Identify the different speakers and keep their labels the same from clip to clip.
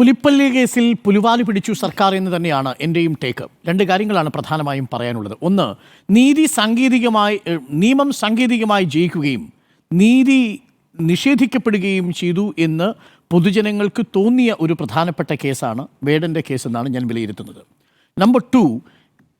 Speaker 1: പുലിപ്പള്ളി കേസിൽ പുലിവാലി പിടിച്ചു സർക്കാർ എന്ന് തന്നെയാണ് എന്റെയും ടേക്ക് രണ്ട് കാര്യങ്ങളാണ് പ്രധാനമായും പറയാനുള്ളത്. ഒന്ന് നീതി സാങ്കേതികമായി നിയമം സാങ്കേതികമായി ജയിക്കുകയും നീതി നിഷേധിക്കപ്പെടുകയും ചെയ്തു എന്ന് പൊതുജനങ്ങൾക്ക് തോന്നിയ ഒരു പ്രധാനപ്പെട്ട കേസാണ് വേടന്റെ കേസ് എന്നാണ് ഞാൻ വിലയിരുത്തുന്നത്. നമ്പർ ടു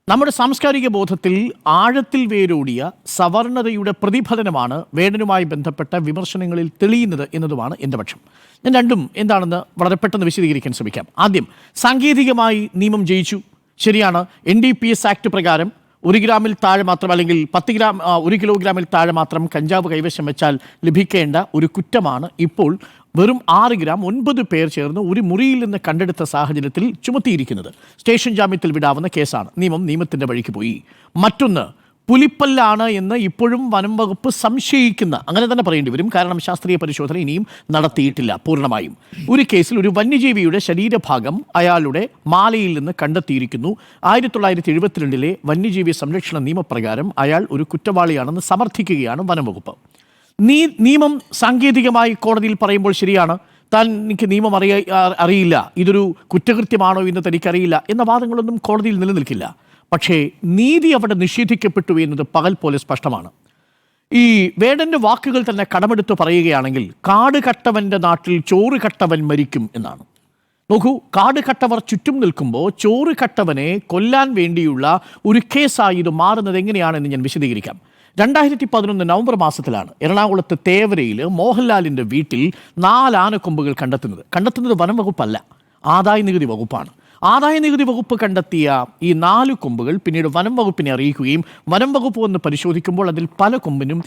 Speaker 1: നമ്മുടെ സാംസ്കാരിക ബോധത്തിൽ ആഴത്തിൽ വേരോടിയ സവർണതയുടെ പ്രതിഫലനമാണ് വേടനുമായി ബന്ധപ്പെട്ട വിമർശനങ്ങളിൽ തെളിയുന്നത് എന്നതുമാണ് എന്റെ പക്ഷം. ഞാൻ രണ്ടും എന്താണെന്ന് വളരെ പെട്ടെന്ന് വിശദീകരിക്കാൻ ശ്രമിക്കാം. ആദ്യം സാങ്കേതികമായി നിയമം ജയിച്ചു. ശരിയാണ് N D P S act പ്രകാരം ഒരു ഗ്രാമിൽ താഴെ മാത്രം അല്ലെങ്കിൽ പത്ത് ഗ്രാം ഒരു കിലോഗ്രാമിൽ താഴെ മാത്രം കഞ്ചാവ് കൈവശം വെച്ചാൽ ലഭിക്കേണ്ട ഒരു കുറ്റമാണ് ഇപ്പോൾ വെറും ആറ് ഗ്രാം ഒൻപത് പേർ ചേർന്ന് ഒരു മുറിയിൽ നിന്ന് കണ്ടെടുത്ത സാഹചര്യത്തിൽ ചുമത്തിയിരിക്കുന്നത്. സ്റ്റേഷൻ ജാമ്യത്തിൽ വിടാവുന്ന കേസാണ്. നിയമം നിയമത്തിന്റെ വഴിക്ക് പോയി. മറ്റൊന്ന് പുലിപ്പല്ലാണ് എന്ന് ഇപ്പോഴും വനം വകുപ്പ് സംശയിക്കുന്ന അങ്ങനെ തന്നെ പറയേണ്ടി വരും. കാരണം ശാസ്ത്രീയ പരിശോധന ഇനിയും നടത്തിയിട്ടില്ല പൂർണമായും. ഒരു കേസിൽ ഒരു വന്യജീവിയുടെ ശരീരഭാഗം അയാളുടെ മാലയിൽ നിന്ന് കണ്ടെത്തിയിരിക്കുന്നു. ആയിരത്തി തൊള്ളായിരത്തി എഴുപത്തിരണ്ടിലെ വന്യജീവി സംരക്ഷണ നിയമപ്രകാരം അയാൾ ഒരു കുറ്റവാളിയാണെന്ന് സമർത്ഥിക്കുകയാണ് വനം വകുപ്പ്. നീ നിയമം സാങ്കേതികമായി കോടതിയിൽ പറയുമ്പോൾ ശരിയാണ്. താൻ എനിക്ക് നിയമം അറിയ അറിയില്ല. ഇതൊരു കുറ്റകൃത്യമാണോ എന്ന് തനിക്കറിയില്ല എന്ന വാദങ്ങളൊന്നും കോടതിയിൽ നിലനിൽക്കില്ല. പക്ഷേ നീതി അവിടെ നിഷേധിക്കപ്പെട്ടു എന്നത് പകൽ പോലെ സ്പഷ്ടമാണ്. ഈ വേടന്റെ വാക്കുകൾ തന്നെ കടമെടുത്ത് പറയുകയാണെങ്കിൽ കാട് കട്ടവന്റെ നാട്ടിൽ ചോറ് കട്ടവൻ മരിക്കും എന്നാണ്. നോക്കൂ കാട് കട്ടവർ ചുറ്റും നിൽക്കുമ്പോൾ ചോറ് കട്ടവനെ കൊല്ലാൻ വേണ്ടിയുള്ള ഒരു കേസായി ഇത് മാറുന്നത് എങ്ങനെയാണെന്ന് ഞാൻ വിശദീകരിക്കാം. രണ്ടായിരത്തി പതിനൊന്ന് നവംബർ മാസത്തിലാണ് എറണാകുളത്ത് തേവരയിൽ മോഹൻലാലിന്റെ വീട്ടിൽ നാല് ആനക്കൊമ്പുകൾ കണ്ടെത്തുന്നത്. കണ്ടെത്തുന്നത് വനം വകുപ്പല്ല ആദായ നികുതി വകുപ്പാണ്. ആദായ നികുതി വകുപ്പ് കണ്ടെത്തിയ ഈ നാല് കൊമ്പുകൾ പിന്നീട് വനം വകുപ്പിനെ അറിയിക്കുകയും വനം വകുപ്പ് വന്ന് പരിശോധിക്കുമ്പോൾ അതിൽ പല കൊമ്പിനും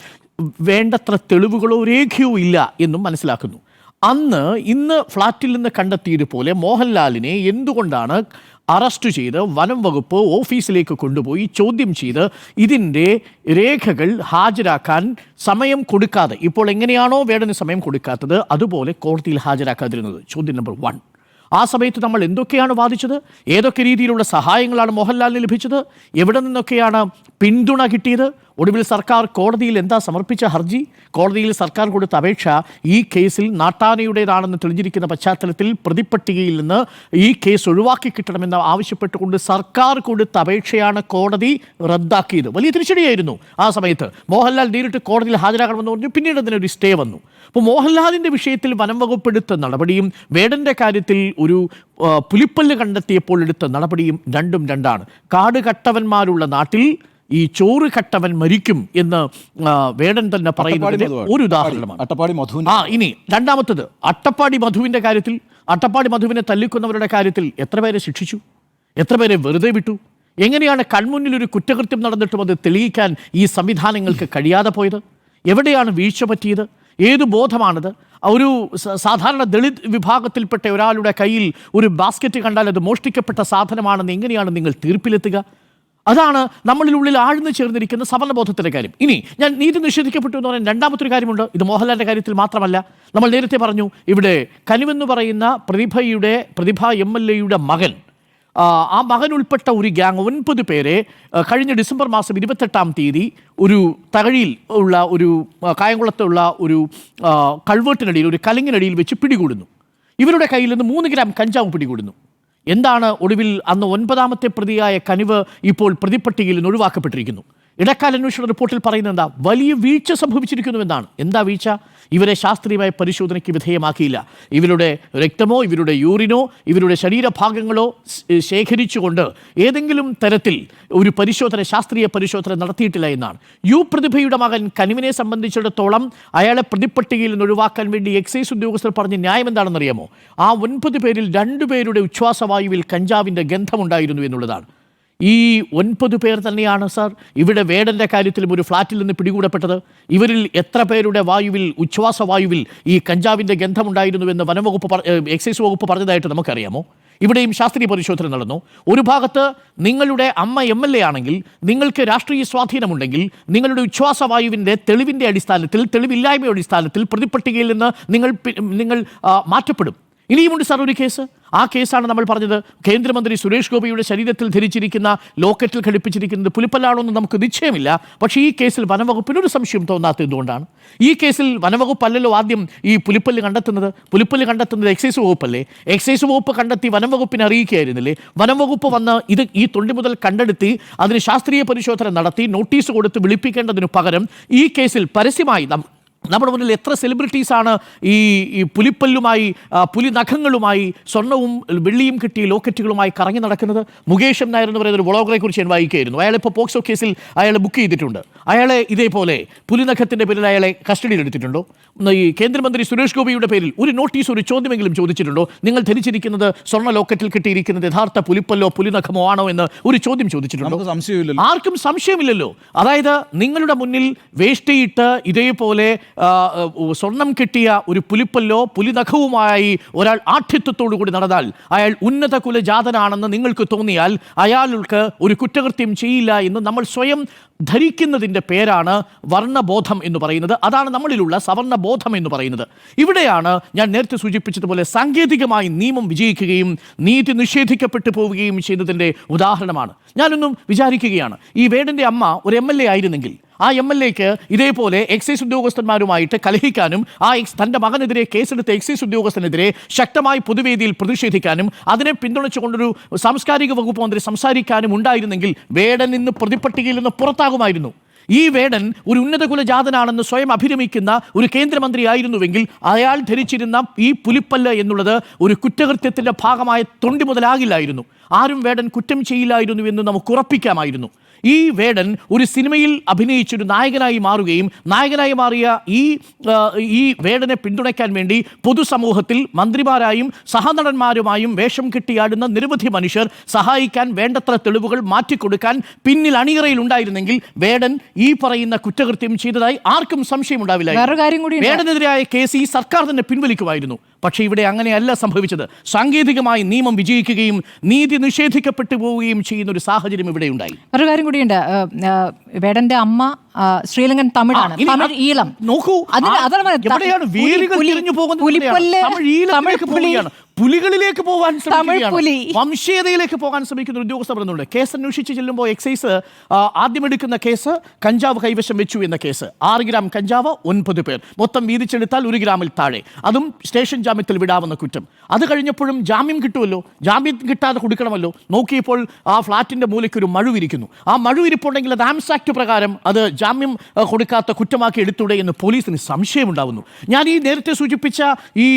Speaker 1: വേണ്ടത്ര തെളിവുകളോ രേഖയോ ഇല്ല എന്നും മനസ്സിലാക്കുന്നു. അന്ന് ഇന്ന് ഫ്ളാറ്റിൽ നിന്ന് കണ്ടെത്തിയതുപോലെ മോഹൻലാലിനെ എന്തുകൊണ്ടാണ് അറസ്റ്റ് ചെയ്ത് വനം വകുപ്പ് ഓഫീസിലേക്ക് കൊണ്ടുപോയി ചോദ്യം ചെയ്ത് ഇതിന്റെ രേഖകൾ ഹാജരാക്കാൻ സമയം കൊടുക്കാതെ ഇപ്പോൾ എങ്ങനെയാണോ വേടന് സമയം കൊടുക്കാത്തത് അതുപോലെ കോടതിയിൽ ഹാജരാക്കാതിരുന്നത്. ചോദ്യം നമ്പർ വൺ. ആ സമയത്ത് നമ്മൾ എന്തൊക്കെയാണ് വാദിച്ചത്? ഏതൊക്കെ രീതിയിലുള്ള സഹായങ്ങളാണ് മോഹൻലാലിന് ലഭിച്ചത്? എവിടെ നിന്നൊക്കെയാണ് പിന്തുണ കിട്ടിയത്? ഒടുവിൽ സർക്കാർ കോടതിയിൽ എന്താ സമർപ്പിച്ച ഹർജി? കോടതിയിൽ സർക്കാർ കൊടുത്ത അപേക്ഷ ഈ കേസിൽ നാട്ടാനയുടേതാണെന്ന് തെളിഞ്ഞിരിക്കുന്ന പശ്ചാത്തലത്തിൽ പ്രതിപ്പട്ടികയിൽ നിന്ന് ഈ കേസ് ഒഴിവാക്കി കിട്ടണമെന്ന് ആവശ്യപ്പെട്ടുകൊണ്ട് സർക്കാർ കൊടുത്ത അപേക്ഷയാണ് കോടതി റദ്ദാക്കിയത്. വലിയ തിരിച്ചടിയായിരുന്നു ആ സമയത്ത്. മോഹൻലാൽ നേരിട്ട് കോടതിയിൽ ഹാജരാകണമെന്ന് പറഞ്ഞു പിന്നീട് അതിനൊരു സ്റ്റേ വന്നു. അപ്പോൾ മോഹൻലാലിന്റെ വിഷയത്തിൽ വനം വകുപ്പ് എടുത്ത നടപടിയും വേടന്റെ കാര്യത്തിൽ ഒരു പുലിപ്പല്ല് കണ്ടെത്തിയപ്പോൾ എടുത്ത നടപടിയും രണ്ടും രണ്ടാണ്. കാട് കട്ടവന്മാരുള്ള നാട്ടിൽ ഈ ചോറ് കട്ടവൻ മരിക്കും എന്ന് വേടൻ തന്നെ
Speaker 2: പറയുന്നത്
Speaker 1: ഒരു ഉദാഹരണമാണ്.
Speaker 2: അട്ടപ്പാടി മധുവിന്റെ
Speaker 1: ആ ഇനി രണ്ടാമത്തത് അട്ടപ്പാടി മധുവിന്റെ കാര്യത്തിൽ അട്ടപ്പാടി മധുവിനെ തല്ലിക്കുന്നവരുടെ കാര്യത്തിൽ എത്ര പേരെ ശിക്ഷിച്ചു? എത്ര പേരെ വെറുതെ വിട്ടു? എങ്ങനെയാണ് കൺമുന്നിൽ ഒരു കുറ്റകൃത്യം നടന്നിട്ടും അത് തെളിയിക്കാൻ ഈ സംവിധാനങ്ങൾക്ക് കഴിയാതെ പോയത്? എവിടെയാണ് വീഴ്ച പറ്റിയത്? ഏത് ബോധമാണത്? ഒരു സാധാരണ ദളിത് വിഭാഗത്തിൽപ്പെട്ട ഒരാളുടെ കയ്യിൽ ഒരു ബാസ്ക്കറ്റ് കണ്ടാൽ അത് മോഷ്ടിക്കപ്പെട്ട സാധനമാണെന്ന് എങ്ങനെയാണ് നിങ്ങൾ തീർപ്പിലെത്തുക? അതാണ് നമ്മളിൽ ഉള്ളിൽ ആഴ്ന്നു ചേർന്നിരിക്കുന്ന സമരബോധത്തിന്റെ കാര്യം. ഇനി ഞാൻ നീതി നിഷേധിക്കപ്പെട്ടു എന്ന് പറയാൻ രണ്ടാമത്തെ ഒരു കാര്യമുണ്ട്. ഇത് മോഹൻലാലിന്റെ കാര്യത്തിൽ മാത്രമല്ല. നമ്മൾ നേരത്തെ പറഞ്ഞു ഇവിടെ കനുവെന്ന് പറയുന്ന പ്രതിഭയുടെ പ്രതിഭ എം എൽ എയുടെ മകൻ ആ, മകൻ ഉൾപ്പെട്ട ഒരു ഗ്യാങ് ഒൻപത് പേരെ കഴിഞ്ഞ ഡിസംബർ മാസം ഇരുപത്തെട്ടാം തീയതി ഒരു തകഴിയിൽ ഉള്ള ഒരു കായംകുളത്തുള്ള ഒരു കൾവേട്ടിനടിയിൽ ഒരു കലിങ്ങിനടിയിൽ വെച്ച് പിടികൂടുന്നു. ഇവരുടെ കയ്യിൽ നിന്ന് മൂന്ന് ഗ്രാം കഞ്ചാവ് പിടികൂടുന്നു. എന്താണ് ഒടുവിൽ അന്ന് ഒൻപതാമത്തെ പ്രതിയായ കനിവ് ഇപ്പോൾ പ്രതിപ്പട്ടികയിൽ ഒഴിവാക്കപ്പെട്ടിരിക്കുന്നു. ഇടക്കാല അന്വേഷണ റിപ്പോർട്ടിൽ പറയുന്നത് എന്താ? വലിയ വീഴ്ച സംഭവിച്ചിരിക്കുന്നുവെന്നാണ്. എന്താ വീഴ്ച? ഇവരെ ശാസ്ത്രീയമായ പരിശോധനയ്ക്ക് വിധേയമാക്കിയില്ല. ഇവരുടെ രക്തമോ ഇവരുടെ യൂറിനോ ഇവരുടെ ശരീരഭാഗങ്ങളോ ശേഖരിച്ചുകൊണ്ട് ഏതെങ്കിലും തരത്തിൽ ഒരു പരിശോധന ശാസ്ത്രീയ പരിശോധന നടത്തിയിട്ടില്ല എന്നാണ്. യു പ്രതിഭയുടെ മകൻ കനിവിനെ സംബന്ധിച്ചിടത്തോളം അയാളെ പ്രതിപ്പട്ടികയിൽ നിന്ന് ഒഴിവാക്കാൻ വേണ്ടി എക്സൈസ് ഉദ്യോഗസ്ഥർ പറഞ്ഞ ന്യായം എന്താണെന്നറിയാമോ? ആ ഒൻപത് പേരിൽ രണ്ടുപേരുടെ ഉച്ഛ്വാസവായുവിൽ കഞ്ചാവിന്റെ ഗന്ധമുണ്ടായിരുന്നു എന്നുള്ളതാണ്. ഈ ഒൻപത് പേർ തന്നെയാണ് സാർ ഇവിടെ വേടന്റെ കാര്യത്തിലും ഒരു ഫ്ലാറ്റിൽ നിന്ന് പിടികൂടപ്പെട്ടത്. ഇവരിൽ എത്ര പേരുടെ വായുവിൽ ഉച്ഛ്വാസ വായുവിൽ ഈ കഞ്ചാവിന്റെ ഗന്ധമുണ്ടായിരുന്നുവെന്ന് വനംവകുപ്പ് എക്സൈസ് വകുപ്പ് പറഞ്ഞതായിട്ട് നമുക്കറിയാമോ? ഇവിടെയും ശാസ്ത്രീയ പരിശോധന നടന്നു. ഒരു ഭാഗത്ത് നിങ്ങളുടെ അമ്മ എം എൽ എ ആണെങ്കിൽ നിങ്ങൾക്ക് രാഷ്ട്രീയ സ്വാധീനമുണ്ടെങ്കിൽ നിങ്ങളുടെ ഉച്ഛ്വാസ വായുവിന്റെ തെളിവിന്റെ അടിസ്ഥാനത്തിൽ തെളിവില്ലായ്മയുടെ അടിസ്ഥാനത്തിൽ പ്രതിപട്ടികയിൽ നിന്ന് നിങ്ങൾ നിങ്ങൾ മാറ്റപ്പെടും. ഇനിയുമുണ്ട് സാർ ഒരു കേസ്. ആ കേസാണ് നമ്മൾ പറഞ്ഞത്. കേന്ദ്രമന്ത്രി സുരേഷ് ഗോപിയുടെ ശരീരത്തിൽ ധരിച്ചിരിക്കുന്ന ലോക്കറ്റിൽ ഘടിപ്പിച്ചിരിക്കുന്നത് പുലിപ്പല്ലാണോ എന്ന് നമുക്ക് നിശ്ചയമില്ല. പക്ഷേ ഈ കേസിൽ വനംവകുപ്പിന് ഒരു സംശയം തോന്നാത്ത എന്തുകൊണ്ടാണ്? ഈ കേസിൽ വനംവകുപ്പല്ലല്ലോ ആദ്യം ഈ പുലിപ്പല്ല് കണ്ടെത്തുന്നത്? പുലിപ്പല്ല് കണ്ടെത്തുന്നത് എക്സൈസ് വകുപ്പല്ലേ? എക്സൈസ് വകുപ്പ് കണ്ടെത്തി വനംവകുപ്പിനെ അറിയിക്കുകയായിരുന്നില്ലേ? വനംവകുപ്പ് വന്ന് ഇത് ഈ തൊണ്ടി മുതൽ കണ്ടെടുത്തി അതിന് ശാസ്ത്രീയ പരിശോധന നടത്തി നോട്ടീസ് കൊടുത്ത് വിളിപ്പിക്കേണ്ടതിനു പകരം ഈ കേസിൽ പരസ്യമായി നമ്മുടെ മുന്നിൽ എത്ര സെലിബ്രിറ്റീസാണ് ഈ ഈ പുലിപ്പല്ലുമായി പുലി നഖങ്ങളുമായി സ്വർണവും വെള്ളിയും കിട്ടിയ ലോക്കറ്റുകളുമായി കറങ്ങി നടക്കുന്നത്? മുകേഷ് നായർ എന്ന് പറയുന്ന ഒരു വ്ളോഗറെ കുറിച്ച് ഞാൻ വായിക്കുകയായിരുന്നു. അയാൾ ഇപ്പോൾ പോക്സോ കേസിൽ അയാളെ ബുക്ക് ചെയ്തിട്ടുണ്ട്. അയാളെ ഇതേപോലെ പുലിനഖത്തിന്റെ പേരിൽ അയാളെ കസ്റ്റഡിയിൽ എടുത്തിട്ടുണ്ടോ ഈ കേന്ദ്രമന്ത്രി സുരേഷ് ഗോപിയുടെ പേരിൽ ഒരു നോട്ടീസ് ഒരു ചോദ്യമെങ്കിലും ചോദിച്ചിട്ടുണ്ടോ? നിങ്ങൾ ധരിച്ചിരിക്കുന്നത് സ്വർണ ലോക്കറ്റിൽ കിട്ടിയിരിക്കുന്നത് യഥാർത്ഥ പുലിപ്പല്ലോ പുലിനഖമോ ആണോ എന്ന് ഒരു ചോദ്യം ചോദിച്ചിട്ടുണ്ടോ?
Speaker 2: സംശയമില്ലല്ലോ.
Speaker 1: ആർക്കും സംശയമില്ലല്ലോ. അതായത് നിങ്ങളുടെ മുന്നിൽ വേഷ്ടിയിട്ട് ഇതേപോലെ സ്വർണം കിട്ടിയ ഒരു പുലിപ്പല്ലോ പുലിനഖവുമായി ഒരാൾ ആഠ്യത്വത്തോടു കൂടി നടന്നാൽ അയാൾ ഉന്നത കുലജാതനാണെന്ന് നിങ്ങൾക്ക് തോന്നിയാൽ അയാൾക്ക് ഒരു കുറ്റകൃത്യം ചെയ്യില്ല എന്ന് നമ്മൾ സ്വയം ധരിക്കുന്നതിന്റെ പേരാണ് വർണബോധം എന്ന് പറയുന്നത്. അതാണ് നമ്മളിലുള്ള സവർണബോധം എന്ന് പറയുന്നത്. ഇവിടെയാണ് ഞാൻ നേരത്തെ സൂചിപ്പിച്ചതുപോലെ സാങ്കേതികമായി നിയമം വിജയിക്കുകയും നീതി നിഷേധിക്കപ്പെട്ടു പോവുകയും ചെയ്തതിന്റെ ഉദാഹരണമാണ്. ഞാനൊന്നും വിചാരിക്കുകയാണ്. ഈ വേടന്റെ അമ്മ ഒരു എം ആയിരുന്നെങ്കിൽ ആ എം എൽ എക്ക് ഇതേപോലെ എക്സൈസ് ഉദ്യോഗസ്ഥന്മാരുമായിട്ട് കലഹിക്കാനും ആ എക്സ് തന്റെ മകനെതിരെ കേസെടുത്ത എക്സൈസ് ഉദ്യോഗസ്ഥനെതിരെ ശക്തമായി പൊതുവേദിയിൽ പ്രതിഷേധിക്കാനും അതിനെ പിന്തുണച്ചുകൊണ്ടൊരു സാംസ്കാരിക വകുപ്പ് മന്ത്രി സംസാരിക്കാനും ഉണ്ടായിരുന്നെങ്കിൽ വേടൻ ഇന്ന് പ്രതിപട്ടികയിൽ നിന്ന് പുറത്താകുമായിരുന്നു. ഈ വേടൻ ഒരു ഉന്നത കുലജാതനാണെന്ന് സ്വയം അഭിരമിക്കുന്ന ഒരു കേന്ദ്രമന്ത്രിയായിരുന്നുവെങ്കിൽ അയാൾ ധരിച്ചിരുന്ന ഈ പുലിപ്പല്ല് എന്നുള്ളത് ഒരു കുറ്റകൃത്യത്തിന്റെ ഭാഗമായ തൊണ്ടി മുതലാകില്ലായിരുന്നു. ആരും വേടൻ കുറ്റം ചെയ്യില്ലായിരുന്നു എന്ന് നമുക്ക് ഉറപ്പിക്കാമായിരുന്നു. ഈ വേടൻ ഒരു സിനിമയിൽ അഭിനയിച്ചൊരു നായകനായി മാറുകയും നായകനായി മാറിയ ഈ ഈ വേടനെ പിന്തുണയ്ക്കാൻ വേണ്ടി പൊതുസമൂഹത്തിൽ മന്ത്രിമാരായും സഹനടന്മാരുമായും വേഷം കെട്ടിയാടുന്ന നിരവധി മനുഷ്യർ സഹായിക്കാൻ വേണ്ടത്ര തെളിവുകൾ മാറ്റിക്കൊടുക്കാൻ പിന്നിൽ അണിയറയിൽ ഉണ്ടായിരുന്നെങ്കിൽ വേടൻ ഈ പറയുന്ന കുറ്റകൃത്യം ചെയ്തതായി ആർക്കും സംശയമുണ്ടാവില്ല വേടനെതിരായ കേസ് ഈ സർക്കാർ തന്നെ പിൻവലിക്കുമായിരുന്നു. പക്ഷേ ഇവിടെ അങ്ങനെയല്ല സംഭവിച്ചത്. സാങ്കേതികമായി നിയമം വിജയിക്കുകയും നീതി നിഷേധിക്കപ്പെട്ടു പോവുകയും ചെയ്യുന്ന ഒരു സാഹചര്യം ഇവിടെ ഉണ്ടായി.
Speaker 3: ഒരു കാര്യം കൂടിയുണ്ട്. വേടന്റെ അമ്മ ശ്രീലങ്കൻ തമിഴാണ്. തമിഴ് ഈളം.
Speaker 1: നോക്കൂ.
Speaker 3: അതാണ്
Speaker 1: വേരുകൾ തിരിഞ്ഞു പോകുന്നത് പുലികളിലേക്ക് പോകാൻ. വംശീയതയിലേക്ക് പോകാൻ ശ്രമിക്കുന്ന ഒരു ഉദ്യോഗസ്ഥർ പറയുന്നുണ്ട് കേസ് അന്വേഷിച്ച് ചെല്ലുമ്പോൾ എക്സൈസ് ആദ്യം എടുക്കുന്ന കേസ് കഞ്ചാവ് കൈവശം വെച്ചു എന്ന കേസ്. ആറ് ഗ്രാം കഞ്ചാവ് ഒൻപത് പേർ. മൊത്തം വീതിച്ചെടുത്താൽ ഒരു ഗ്രാമിൽ താഴെ. അതും സ്റ്റേഷൻ ജാമ്യത്തിൽ വിടാവുന്ന കുറ്റം. അത് കഴിഞ്ഞപ്പോഴും ജാമ്യം കിട്ടുമല്ലോ? ജാമ്യം കിട്ടാതെ കൊടുക്കണമല്ലോ? നോക്കിയപ്പോൾ ആ ഫ്ളാറ്റിന്റെ മൂലയ്ക്ക് ഒരു മഴുവിരിക്കുന്നു. ആ മഴുവിരിപ്പുണ്ടെങ്കിൽ അത് ആംസ് ആക്ട് പ്രകാരം അത് ജാമ്യം കൊടുക്കാത്ത കുറ്റമാക്കി എടുത്തൂടെ എന്ന് പോലീസിന് സംശയമുണ്ടാവുന്നു. ഞാൻ ഈ നേരത്തെ സൂചിപ്പിച്ച ഈ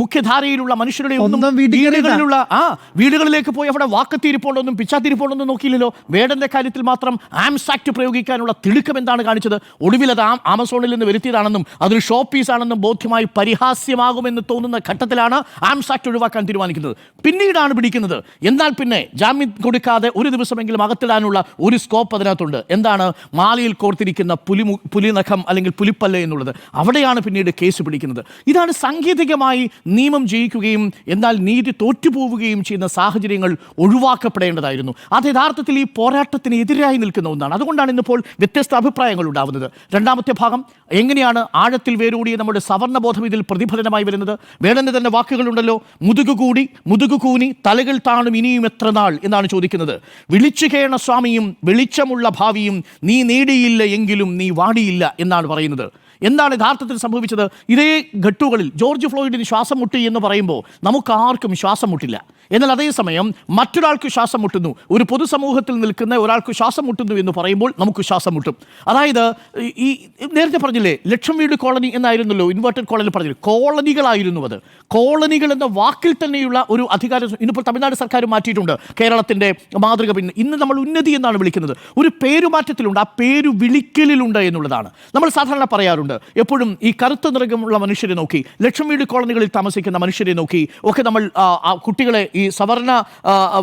Speaker 1: മുഖ്യധാരയിലുള്ള മനുഷ്യരുടെ ഒന്നും. വീടുകളിലുള്ള ആ വീടുകളിലേക്ക് പോയി അവിടെ വാക്കത്തിരിപ്പുണ്ടോന്നും പിച്ചാത്തിരിപ്പുണ്ടോന്നും നോക്കിയില്ലല്ലോ. വേടന്റെ കാര്യത്തിൽ മാത്രം ആംസ് ആക്ട് പ്രയോഗിക്കാനുള്ള തിടുക്കം എന്താണ് കാണിച്ചത്? ഒടുവിൽ അത് ആമസോണിൽ നിന്ന് വരുത്തിയതാണെന്നും അതൊരു ഷോപ്പ് പീസാണെന്നും ബോധ്യമായി പരിഹാസ്യമാകുമെന്ന് തോന്നുന്ന ഘട്ടത്തിലാണ് ആംസ് ആക്ട് ഒഴിവാക്കാൻ തീരുമാനിക്കുന്നത്. പിന്നീടാണ് പിടിക്കുന്നത്. എന്നാൽ പിന്നെ ജാമ്യം കൊടുക്കാതെ ഒരു ദിവസമെങ്കിലും അകത്തിടാനുള്ള ഒരു സ്കോപ്പ് അതിനകത്തുണ്ട്. എന്താണ്? മാലയിൽ കോർത്തിരിക്കുന്ന പുലി പുലിനഖം അല്ലെങ്കിൽ പുലിപ്പല്ല എന്നുള്ളത് അവിടെയാണ് പിന്നീട് കേസ് പിടിക്കുന്നത്. ഇതാണ് സാങ്കേതികമായി നിയമം ജയിക്കുകയും എന്നാൽ നീതി തോറ്റുപോവുകയും ചെയ്യുന്ന സാഹചര്യങ്ങൾ ഒഴിവാക്കപ്പെടേണ്ടതായിരുന്നു. അത് യഥാർത്ഥത്തിൽ ഈ പോരാട്ടത്തിന് എതിരായി നിൽക്കുന്ന ഒന്നാണ്. അതുകൊണ്ടാണ് ഇന്നിപ്പോൾ വ്യത്യസ്ത അഭിപ്രായങ്ങൾ ഉണ്ടാവുന്നത്. രണ്ടാമത്തെ ഭാഗം എങ്ങനെയാണ് ആഴത്തിൽ വേരൂടിയ നമ്മുടെ സവർണബോധം ഇതിൽ പ്രതിഫലനമായി വരുന്നത്? വേടന്റെ തന്നെ വാക്കുകളുണ്ടല്ലോ മുതുകു കൂടി മുതുകു കൂനി തലകൾ താണും ഇനിയും എത്ര നാൾ? എന്നാണ് ചോദിക്കുന്നത്. വിളിച്ചു കേണ സ്വാമിയും വെളിച്ചമുള്ള ഭാവിയും നീ നേടിയില്ല എങ്കിലും നീ വാടിയില്ല എന്നാണ് പറയുന്നത്. എന്താണ് യഥാർത്ഥത്തിൽ സംഭവിച്ചത്? ഇതേ ഘട്ടുകളിൽ ജോർജ് ഫ്ലോയിഡിന് ശ്വാസം മുട്ടി എന്ന് പറയുമ്പോൾ നമുക്ക് ആർക്കും ശ്വാസം മുട്ടില്ല. എന്നാൽ അതേസമയം മറ്റൊരാൾക്ക് ശ്വാസം മുട്ടുന്നു. ഒരു പൊതുസമൂഹത്തിൽ നിൽക്കുന്ന ഒരാൾക്ക് ശ്വാസം മുട്ടുന്നു എന്ന് പറയുമ്പോൾ നമുക്ക് ശ്വാസം മുട്ടും. അതായത് ഈ- നേരത്തെ പറഞ്ഞില്ലേ ലക്ഷം വീട് കോളനി എന്നായിരുന്നല്ലോ ഇൻവേർട്ടഡ് കോളനി പറഞ്ഞില്ലേ കോളനികളായിരുന്നു അത്. കോളനികൾ എന്ന വാക്കിൽ തന്നെയുള്ള ഒരു അധികാരം ഇന്നിപ്പോൾ തമിഴ്നാട് സർക്കാർ മാറ്റിയിട്ടുണ്ട് കേരളത്തിന്റെ മാതൃക പിന്നെ. ഇന്ന് നമ്മൾ ഉന്നതി എന്നാണ് വിളിക്കുന്നത്. ഒരു പേരുമാറ്റത്തിലുണ്ട് ആ പേരു വിളിക്കലിലുണ്ട് എന്നുള്ളതാണ്. നമ്മൾ സാധാരണ പറയാറുണ്ട് എപ്പോഴും ഈ കറുത്ത നിറകമുള്ള മനുഷ്യരെ നോക്കി ലക്ഷം വീട് കോളനികളിൽ താമസിക്കുന്ന മനുഷ്യരെ നോക്കി ഒക്കെ നമ്മൾ കുട്ടികളെ ഈ സവർണ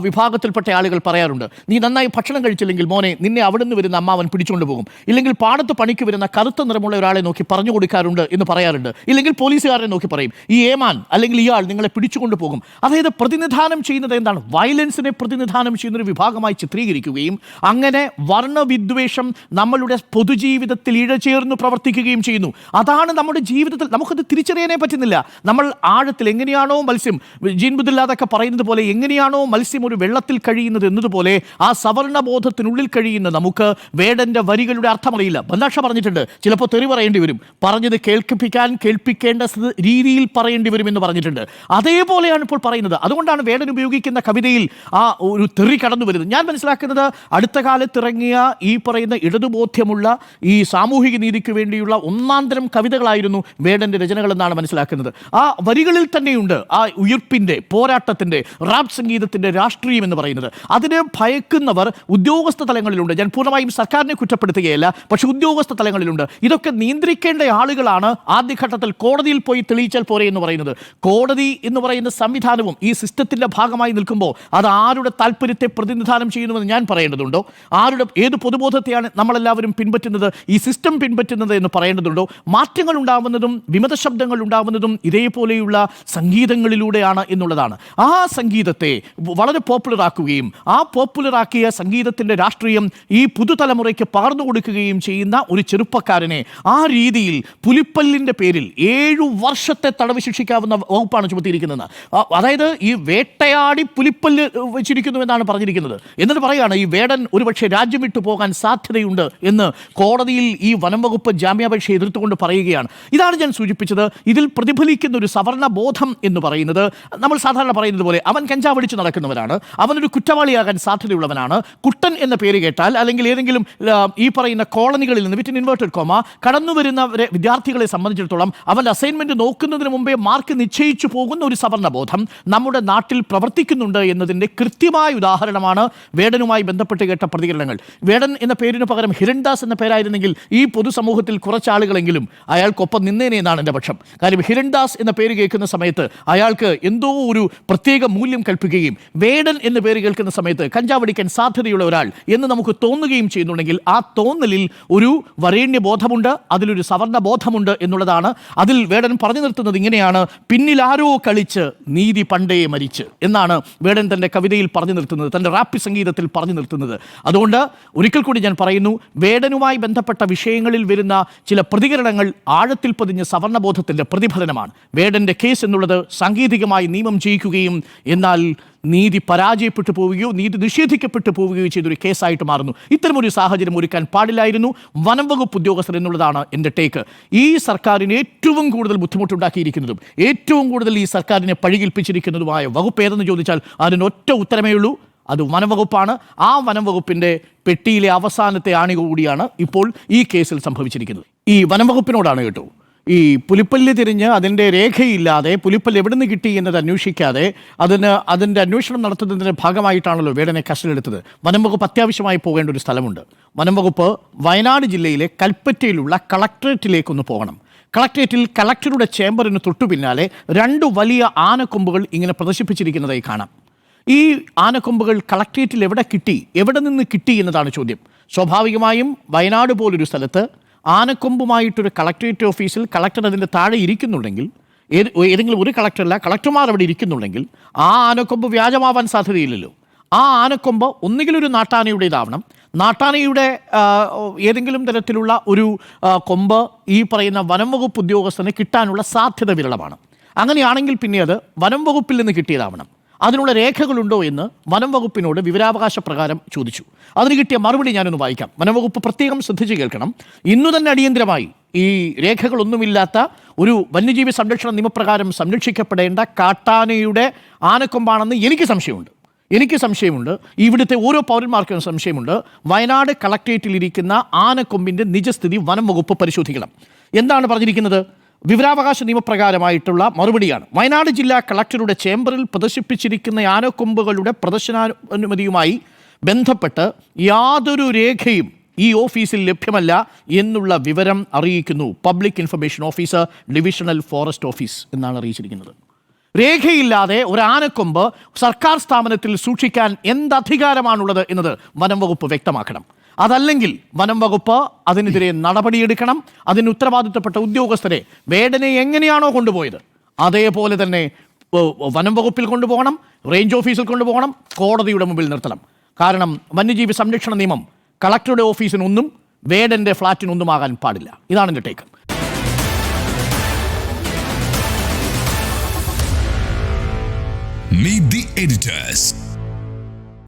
Speaker 1: വിഭാഗത്തിൽപ്പെട്ട ആളുകൾ പറയാറുണ്ട് നീ നന്നായി ഭക്ഷണം കഴിച്ചില്ലെങ്കിൽ മോനെ നിന്നെ അവിടെ നിന്ന് വരുന്ന അമ്മാവൻ പിടിച്ചുകൊണ്ട് പോകും. ഇല്ലെങ്കിൽ പാടത്ത് പണിക്ക് വരുന്ന കറുത്ത നിറമുള്ള ഒരാളെ നോക്കി പറഞ്ഞു കൊടുക്കാറുണ്ട് എന്ന് പറയാറുണ്ട്. ഇല്ലെങ്കിൽ പോലീസുകാരനെ നോക്കി പറയും ഈ ഏമാൻ അല്ലെങ്കിൽ ഇയാൾ നിങ്ങളെ പിടിച്ചുകൊണ്ട് പോകും. അതായത് പ്രതിനിധാനം ചെയ്യുന്നത് എന്താണ്? വയലൻസിനെ പ്രതിനിധാനം ചെയ്യുന്ന ഒരു വിഭാഗമായി ചിത്രീകരിക്കുകയും അങ്ങനെ വർണവിദ്വേഷം നമ്മളുടെ പൊതുജീവിതത്തിൽ ഇഴചേർന്ന് പ്രവർത്തിക്കുകയും ചെയ്യുന്നു. അതാണ് നമ്മുടെ ജീവിതത്തിൽ നമുക്കത് തിരിച്ചറിയാനേ പറ്റുന്നില്ല. നമ്മൾ ആഴത്തിൽ എങ്ങനെയാണോ മത്സ്യം ജീൻബുദില്ലാതൊക്കെ പറയുന്നത് പോലെ എങ്ങനെയാണോ മത്സ്യം ഒരു വെള്ളത്തിൽ കഴിയുന്നത് എന്നതുപോലെ ആ സവർണ ബോധത്തിനുള്ളിൽ കഴിയുന്ന നമുക്ക് വേടന്റെ വരികളുടെ അർത്ഥമറിയില്ല. ബന്ധാക്ഷ പറഞ്ഞിട്ടുണ്ട് ചിലപ്പോൾ തെറി പറയേണ്ടി വരും. പറഞ്ഞത് കേൾപ്പിക്കാൻ കേൾപ്പിക്കേണ്ട രീതിയിൽ പറയേണ്ടി വരും എന്ന് പറഞ്ഞിട്ടുണ്ട്. അതേപോലെയാണ് ഇപ്പോൾ പറയുന്നത്. അതുകൊണ്ടാണ് വേടൻ ഉപയോഗിക്കുന്ന കവിതയിൽ ആ ഒരു തെറി കടന്നു വരുന്നത്. ഞാൻ മനസ്സിലാക്കുന്നത് അടുത്ത കാലത്ത് ഇറങ്ങിയ ഈ പറയുന്ന ഇടതുബോധ്യമുള്ള ഈ സാമൂഹിക നീതിക്ക് വേണ്ടിയുള്ള ഒന്നാന്തരം കവിതകളായിരുന്നു വേടന്റെ രചനകളെന്നാണ് മനസ്സിലാക്കുന്നത്. ആ വരികളിൽ തന്നെയുണ്ട് ആ ഉയർപ്പിന്റെ പോരാട്ടത്തിന്റെ റാപ്പ് സംഗീതത്തിന്റെ രാഷ്ട്രീയം എന്ന് പറയുന്നത്. അതിനെ ഭയക്കുന്നവർ ഉദ്യോഗസ്ഥ തലങ്ങളിലുണ്ട്. ഞാൻ പൂർണമായും സർക്കാരിനെ കുറ്റപ്പെടുത്തുകയല്ല പക്ഷേ ഉദ്യോഗസ്ഥ തലങ്ങളിലുണ്ട്. ഇതൊക്കെ നിയന്ത്രിക്കേണ്ട ആളുകളാണ് ആദ്യഘട്ടത്തിൽ കോടതിയിൽ പോയി തെളിയിച്ചാൽ പോരെ എന്ന് പറയുന്നത്. കോടതി എന്ന് പറയുന്ന സംവിധാനവും ഈ സിസ്റ്റത്തിന്റെ ഭാഗമായി നിൽക്കുമ്പോൾ അത് ആരുടെ താല്പര്യത്തെ പ്രതിനിധാനം ചെയ്യുന്നുവെന്ന് ഞാൻ പറയേണ്ടതുണ്ടോ? ആരുടെ ഏത് പൊതുബോധത്തെയാണ് നമ്മളെല്ലാവരും പിൻപറ്റുന്നത്? ഈ സിസ്റ്റം പിൻപറ്റുന്നത് എന്ന് പറയേണ്ടതുണ്ടോ? മാറ്റങ്ങൾ ഉണ്ടാവുന്നതും വിമത ശബ്ദങ്ങൾ ഉണ്ടാവുന്നതും ഇതേപോലെയുള്ള സംഗീതങ്ങളിലൂടെയാണ് എന്നുള്ളതാണ്. ആ സംഗീതത്തെ വളരെ പോപ്പുലർ ആക്കുകയും ആ പോപ്പുലറാക്കിയ സംഗീതത്തിന്റെ രാഷ്ട്രീയം ഈ പുതുതലമുറയ്ക്ക് പകർന്നു കൊടുക്കുകയും ചെയ്യുന്ന ഒരു ചെറുപ്പക്കാരനെ ആ രീതിയിൽ പുലിപ്പല്ലിന്റെ പേരിൽ ഏഴു വർഷത്തെ തടവ് ശിക്ഷിക്കാവുന്ന വകുപ്പാണ് ചുമത്തിയിരിക്കുന്നത്. അതായത് ഈ വേട്ടയാടി പുലിപ്പല്ല് വെച്ചിരിക്കുന്നു എന്നാണ് പറഞ്ഞിരിക്കുന്നത്. എന്നിട്ട് പറയുകയാണ് ഈ വേടൻ ഒരുപക്ഷെ രാജ്യം വിട്ടു പോകാൻ സാധ്യതയുണ്ട് എന്ന് കോടതിയിൽ ഈ വനം വകുപ്പ് ജാമ്യാപേക്ഷ എതിർത്തുകൊണ്ട് പറയുകയാണ്. ഇതാണ് ഞാൻ സൂചിപ്പിച്ചത്. ഇതിൽ പ്രതിഫലിക്കുന്ന ഒരു സവർണ ബോധം എന്ന് പറയുന്നത്. നമ്മൾ സാധാരണ പറയുന്നത് പോലെ അവൻ കഞ്ചാവടിച്ച് നടക്കുന്നവരാണ് അവനൊരു കുറ്റവാളിയാകാൻ സാധ്യതയുള്ളവനാണ്. കുട്ടൻ എന്ന പേര് കേട്ടാൽ അല്ലെങ്കിൽ ഏതെങ്കിലും ഈ പറയുന്ന കോളനികളിൽ നിന്ന് വിറ്റിൻ ഇൻവേർട്ടഡ് കോമ കടന്നു വരുന്ന വിദ്യാർത്ഥികളെ സംബന്ധിച്ചിടത്തോളം അവന്റെ അസൈൻമെന്റ് നോക്കുന്നതിന് മുമ്പേ മാർക്ക് നിശ്ചയിച്ചു പോകുന്ന ഒരു സവർണബോധം നമ്മുടെ നാട്ടിൽ പ്രവർത്തിക്കുന്നുണ്ട് എന്നതിന്റെ കൃത്യമായ ഉദാഹരണമാണ് വേടനുമായി ബന്ധപ്പെട്ട് കേട്ട പ്രതികരണങ്ങൾ. വേടൻ എന്ന പേരിന് പകരം ഹിരൺദാസ് എന്ന പേരായിരുന്നെങ്കിൽ ഈ പൊതുസമൂഹത്തിൽ കുറച്ചാളുകളെങ്കിലും അയാൾക്കൊപ്പം നിന്നേനെ എന്നാണ് എന്റെ പക്ഷം. കാര്യം ഹിരൺദാസ് എന്ന പേര് കേൾക്കുന്ന സമയത്ത് അയാൾക്ക് എന്തോ ഒരു പ്രത്യേക മൂല്യം കൽപ്പിക്കുകയും വേടൻ എന്ന പേര് കേൾക്കുന്ന സമയത്ത് കഞ്ചാവടിക്കാൻ സാധ്യതയുള്ള ഒരാൾ എന്ന് നമുക്ക് തോന്നുകയും ചെയ്യുന്നുണ്ടെങ്കിൽ ആ തോന്നലിൽ ഒരു വരേണ്യ ബോധമുണ്ട് അതിലൊരു സവർണ ബോധമുണ്ട് എന്നുള്ളതാണ്. അതിൽ വേടൻ പറഞ്ഞു നിർത്തുന്നത് ഇങ്ങനെയാണ് പിന്നിൽ ആരോ കളിച്ച് നീതി പണ്ടേ മരിച്ച് എന്നാണ് വേടൻ തന്റെ കവിതയിൽ പറഞ്ഞു നിർത്തുന്നത് തന്റെ റാപ്പി സംഗീതത്തിൽ പറഞ്ഞു നിർത്തുന്നത്. അതുകൊണ്ട് ഒരിക്കൽ കൂടി ഞാൻ പറയുന്നു വേടനുമായി ബന്ധപ്പെട്ട വിഷയങ്ങളിൽ വരുന്ന ചില പ്രതികരണങ്ങൾ ആഴത്തിൽ പതിഞ്ഞ സവർണബോധത്തിന്റെ പ്രതിഫലനമാണ്. വേടന്റെ കേസ് എന്നുള്ളത് സാങ്കേതികമായി നിയമം ജയിക്കുകയും എന്നാൽ നീതി പരാജയപ്പെട്ടു പോവുകയോ നീതി നിഷേധിക്കപ്പെട്ടു പോവുകയോ ചെയ്തൊരു കേസായിട്ട് മാറുന്നു. ഇത്തരമൊരു സാഹചര്യം ഒരുക്കാൻ പാടില്ലായിരുന്നു. വനം വകുപ്പ് ഉദ്യോഗസ്ഥർ എന്നുള്ളതാണ് എന്റെ ടേക്ക്. ഈ സർക്കാരിന് ഏറ്റവും കൂടുതൽ ബുദ്ധിമുട്ടുണ്ടാക്കിയിരിക്കുന്നതും ഏറ്റവും കൂടുതൽ ഈ സർക്കാരിനെ പഴികിൽപ്പിച്ചിരിക്കുന്നതുമായ വകുപ്പ് ഏതെന്ന് ചോദിച്ചാൽ അതിന് ഒറ്റ ഉത്തരമേ ഉള്ളൂ. അത് വനംവകുപ്പാണ് ആ വനംവകുപ്പിന്റെ പെട്ടിയിലെ അവസാനത്തെ ആണി കൂടിയാണ് ഇപ്പോൾ ഈ കേസിൽ സംഭവിച്ചിരിക്കുന്നത്. ഈ വനംവകുപ്പിനോടാണ് കേട്ടോ. ഈ പുലിപ്പല്ല് തിരിഞ്ഞ് അതിന്റെ രേഖയില്ലാതെ പുലിപ്പല്ല് എവിടെ നിന്ന് കിട്ടി എന്നത് അന്വേഷിക്കാതെ അതിന് അതിന്റെ അന്വേഷണം നടത്തുന്നതിന്റെ ഭാഗമായിട്ടാണല്ലോ വേടനെ കസ്റ്റഡിയെടുത്തത് വനം വകുപ്പ് അത്യാവശ്യമായി പോകേണ്ട ഒരു സ്ഥലമുണ്ട്. വനം വകുപ്പ് വയനാട് ജില്ലയിലെ കൽപ്പറ്റയിലുള്ള കളക്ടറേറ്റിലേക്കൊന്ന് പോകണം. കളക്ടറേറ്റിൽ കളക്ടറുടെ ചേംബറിന് തൊട്ടു പിന്നാലെ രണ്ട് വലിയ ആനക്കൊമ്പുകൾ ഇങ്ങനെ പ്രദർശിപ്പിച്ചിരിക്കുന്നതായി കാണാം. ഈ ആനക്കൊമ്പുകൾ കളക്ട്രേറ്റിൽ എവിടെ കിട്ടി? എവിടെ നിന്ന് കിട്ടി എന്നതാണ് ചോദ്യം. സ്വാഭാവികമായും വയനാട് പോലൊരു സ്ഥലത്ത് ആനക്കൊമ്പുമായിട്ടൊരു കളക്ടറേറ്റ് ഓഫീസിൽ കളക്ടർ അതിന്റെ താഴെ ഇരിക്കുന്നുണ്ടെങ്കിൽ ഏത് ഏതെങ്കിലും ഒരു കളക്ടറല്ല കളക്ടർമാർ അവിടെ ഇരിക്കുന്നുണ്ടെങ്കിൽ ആ ആനക്കൊമ്പ് വ്യാജമാവാൻ സാധ്യതയില്ലല്ലോ. ആ ആനക്കൊമ്പ് ഒന്നുകിൽ ഒരു നാട്ടാനയുടേതാവണം. നാട്ടാനയുടെ ഏതെങ്കിലും തരത്തിലുള്ള ഒരു കൊമ്പ് ഈ പറയുന്ന വനം വകുപ്പ് ഉദ്യോഗസ്ഥന് കിട്ടാനുള്ള സാധ്യത വിരളമാണ്. അങ്ങനെയാണെങ്കിൽ പിന്നെ അത് വനം വകുപ്പിൽ നിന്ന് കിട്ടിയതാവണം. അതിനുള്ള രേഖകളുണ്ടോ എന്ന് വനം വകുപ്പിനോട് വിവരാവകാശ പ്രകാരം ചോദിച്ചു. അതിന് കിട്ടിയ മറുപടി ഞാനൊന്ന് വായിക്കാം. വനം വകുപ്പ് പ്രത്യേകം ശ്രദ്ധിച്ച് കേൾക്കണം. ഇന്നു തന്നെ അടിയന്തരമായി ഈ രേഖകളൊന്നുമില്ലാത്ത ഒരു വന്യജീവി സംരക്ഷണ നിയമപ്രകാരം സംരക്ഷിക്കപ്പെടേണ്ട കാട്ടാനയുടെ ആനക്കൊമ്പാണെന്ന് എനിക്ക് സംശയമുണ്ട്. എനിക്ക് സംശയമുണ്ട്. ഇവിടുത്തെ ഓരോ പൗരന്മാർക്കും സംശയമുണ്ട്. വയനാട് കളക്ടറേറ്റിലിരിക്കുന്ന ആനക്കൊമ്പിന്റെ നിജസ്ഥിതി വനം വകുപ്പ് പരിശോധിക്കണം. എന്താണ് പറഞ്ഞിരിക്കുന്നത്? വിവരാവകാശ നിയമപ്രകാരമായിട്ടുള്ള മറുപടിയാണ്. വയനാട് ജില്ലാ കളക്ടറുടെ ചേംബറിൽ പ്രദർശിപ്പിച്ചിരിക്കുന്ന ആനക്കൊമ്പുകളുടെ പ്രദർശനാനുമതിയുമായി ബന്ധപ്പെട്ട് യാതൊരു രേഖയും ഈ ഓഫീസിൽ ലഭ്യമല്ല എന്നുള്ള വിവരം അറിയിക്കുന്നു public information officer divisional forest office എന്നാണ് അറിയിച്ചിരിക്കുന്നത്. രേഖയില്ലാതെ ഒരു ആനക്കൊമ്പ് സർക്കാർ സ്ഥാപനത്തിൽ സൂക്ഷിക്കാൻ എന്തധികാരമാണുള്ളത് എന്നത് വനം വകുപ്പ് വ്യക്തമാക്കണം. അതല്ലെങ്കിൽ വനം വകുപ്പ് അതിനെതിരെ നടപടിയെടുക്കണം. അതിന് ഉത്തരവാദിത്തപ്പെട്ട ഉദ്യോഗസ്ഥരെ വേടനെ എങ്ങനെയാണോ കൊണ്ടുപോയത്? അതേപോലെ തന്നെ വനം വകുപ്പിൽ കൊണ്ടുപോകണം റേഞ്ച് ഓഫീസിൽ കൊണ്ടുപോകണം കോടതിയുടെ മുമ്പിൽ നിർത്തണം. കാരണം വന്യജീവി സംരക്ഷണ നിയമം കളക്ടറുടെ ഓഫീസിനൊന്നും വേടന്റെ ഫ്ളാറ്റിനൊന്നും ആകാൻ പാടില്ല. ഇതാണ് എന്റെ ടേക്ക്
Speaker 2: Meet the editors.